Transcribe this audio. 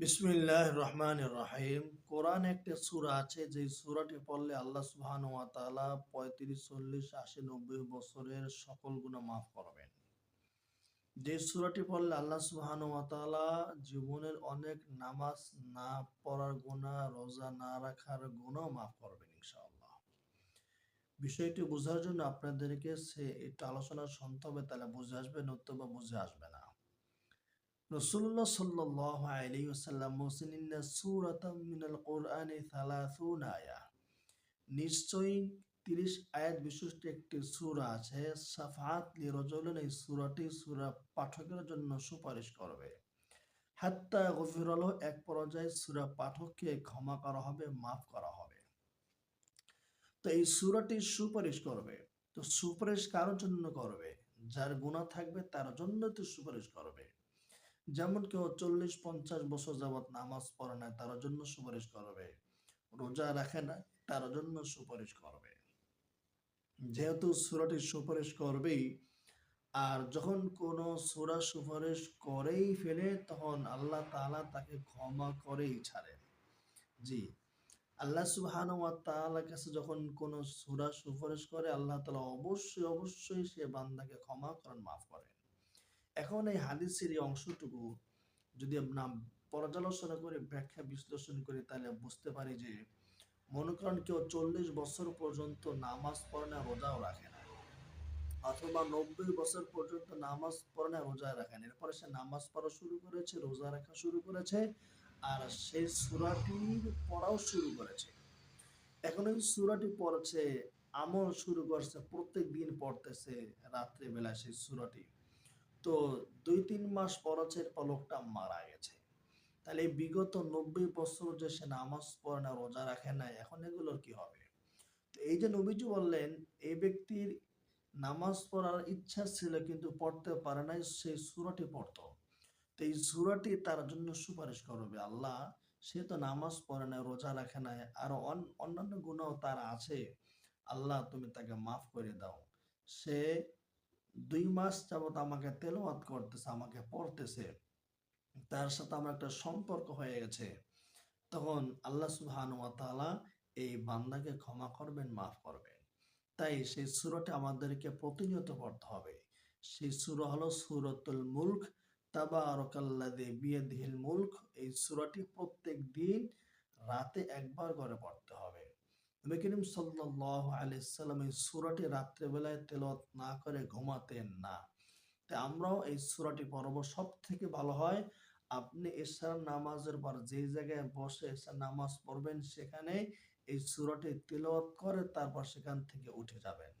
বিসমিল্লাহ রহমান রাহিম। কোরআন একটা সূরা আছে যে সূরাটি পড়লে আল্লাহ সুবহানাহু ওয়া তাআলা পঁয়ত্রিশ, চল্লিশ, আশি, নব্বই বছরের সকল গুনাহ মাফ করবেন। যে সূরাটি পড়লে আল্লাহ সুবহানাহু ওয়া তাআলা জীবনের অনেক নামাজ না পড়ার গুনাহ, রোজা না রাখার গুনাহ মাফ করবেন ইনশাআল্লাহ। বিষয়টি বোঝার জন্য আপনাদেরকে সে একটু আলোচনা শুনতে হবে, তাহলে বুঝে আসবে নতুবা বুঝে আসবে না। রসুল্লাহ সাল্লাহ আলী ওসাল্লাম সুরাতাম মিনাল কোরআনে নিশ্চয়ই তিরিশ আয়াত বিশিষ্ট একটি সূরা আছে, সাফাত এই সূরাটি সূরা পাঠকের জন্য সুপারিশ করবে। হাত্তা গফিরাল এক পর্যায়ে সূরা পাঠককে ক্ষমা করা হবে, মাফ করা হবে। তো এই সূরাটি সুপারিশ করবে। তো সুপারিশ কারোর জন্য করবে? যার গুনাহ থাকবে, তার জন্য তো সুপারিশ করবে। যেমন কেউ চল্লিশ, পঞ্চাশ বছর যাবৎ নামাজ পড়ে না তার জন্য সুপারিশ করবে। রোজা রাখে না তার জন্য সুপারিশ করবে। যেহেতু সুরাটি সুপারিশ করবেই, আর যখন কোনো সুরা সুপারিশ করেই ফেলে, তখন আল্লাহ তাআলা তাকে ক্ষমা করেই ছাড়েন। জি, আল্লাহ তাআলার কাছে যখন কোনো সুরা সুপারিশ করে, আল্লাহ তালা অবশ্যই অবশ্যই সে বান্দাকে ক্ষমা করেন, মাফ করেন। এখন এই হাদিসের এই অংশটুকু যদি আমরা পর্যালোচনা করে, ব্যাখ্যা বিশ্লেষণ করি তাহলে বুঝতে পারি যে মনে করেন কেউ চল্লিশ বছর পর্যন্ত নামাজ পড়ে রোজাও রাখে না। অথবা নব্বই বছর পর্যন্ত নামাজ পড়ে রোজা রাখে না। এরপরে সে নামাজ পড়া শুরু করেছে, রোজা রাখা শুরু করেছে আর সেই সুরাটির পড়াও শুরু করেছে। এখন এই সুরাটি পড়ছে, আমল শুরু করছে প্রত্যেক দিন পড়তেছে রাত্রে বেলা সেই সুরাটি। তো দুই, তিন মাস পর হচ্ছে লোকটা মারা গেছে। তাহলে বিগত নব্বই বছর যে সে নামাজ পড়ে না, রোজা রাখে না, এখন এগুলোর কি হবে? তো এই যে নবীজি বললেন এই ব্যক্তির নামাজ পড়ার ইচ্ছা ছিল কিন্তু পড়তে পারে নাই সেই সুরাটি পড়তো। তো এই সুরাটি তার জন্য সুপারিশ করবে, আল্লাহ সে তো নামাজ পড়ে না রোজা রাখে না আর অন্যান্য গুণও তার আছে। আল্লাহ তুমি তাকে মাফ করে দাও। সে দুই মাস যাবত আমাকে তেলাওয়াত করতেছে, আমাকে পড়তেছে। তার সাথে আমার একটা সম্পর্ক হয়ে গেছে। তখন আল্লাহ সুবহান ওয়া এই বান্দাকে ক্ষমা করবেন, মাফ করবেন। তাই সেই সূরাটা আমাদেরকে প্রতিনিয়ত পড়তে হবে। সেই সূরা হলো সূরাতুল মুলক, তাবারাকাল্লাযী বিয়াদিহিল মুলক। এই সূরাটি প্রত্যেক দিন রাতে একবার করে পড়তে হবে। নবী করিম সাল্লাহ আলাইসাল্লাম এই সুরাটি রাত্রেবেলায় তেলত না করে ঘুমাতেন না। তাই আমরাও এই সুরাটি পড়ব। সব থেকে ভালো হয়, আপনি এশার নামাজের পর যে জায়গায় বসে এশার নামাজ পড়বেন, সেখানে এই সুরাটি তেলত করে তারপর সেখান থেকে উঠে যাবেন।